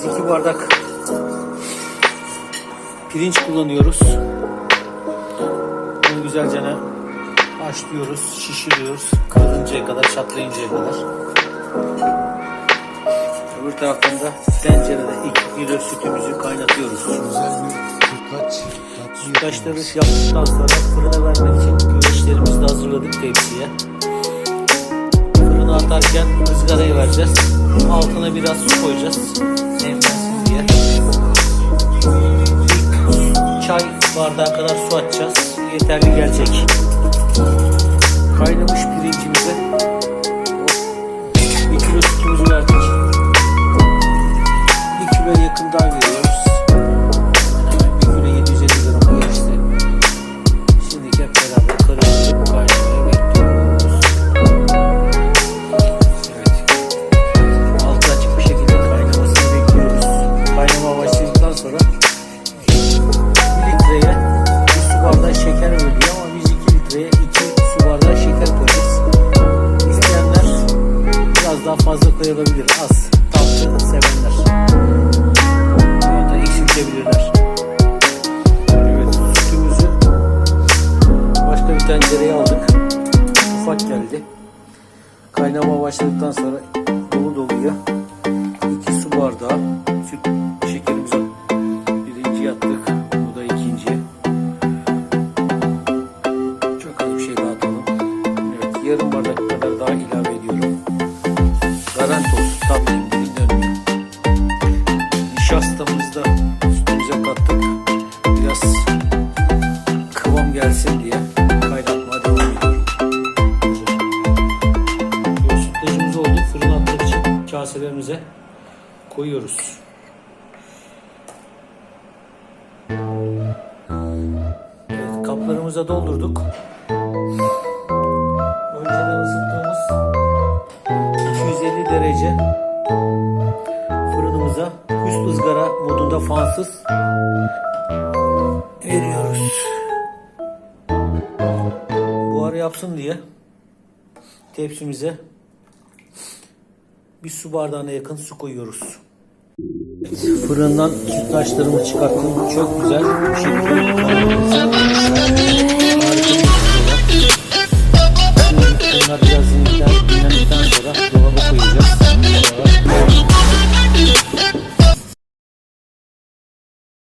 Biz iki bardak pirinç kullanıyoruz. Bunu güzelce haşlıyoruz, şişiriyoruz. Kırılıncaya kadar, çatlayıncaya kadar. Öbür taraftan da tencerede 2 kilo sütümüzü kaynatıyoruz. Güzel bir sütlaç. Sütlaçları yaptıktan sonra fırına vermek için güveçlerimizi de hazırladık tepsiye. Atarken ızgarayı vereceğiz. Altına biraz su koyacağız. Nemlensin diye. Çay bardağı kadar su atacağız. Yeterli gelecek. Kaynamış pirincimize daha fazla koyabilir. Az. Tatlı sevenler. Ya da eksiltebilirler. Evet sütümüzü başka bir tencereye aldık. Ufak geldi. Kaynama başladıktan sonra dolu doluya 2 su bardağı süt şekerimizi birinci attık. Bu da ikinci. Çok az bir şey daha atalım. Evet yarım bardak kadar daha ilave ediyorum. Garanti olsun tatlı gibi dönmüyor. Nişastamızı da sütümüze kattık. Biraz kıvam gelsin diye kaynatmaya devam ediyorum. Evet, Sütlacımız oldu. Fırına atmak için kaselerimize koyuyoruz. Evet, kaplarımıza doldurduk. Önceden ısıttığımız 250 derece fırınımıza üst ızgara modunda fansız veriyoruz. Buhar yapsın diye tepsimize bir su bardağına yakın su koyuyoruz. Fırından sütlaçlarımı çıkarttım. Çok güzel bir şekilde.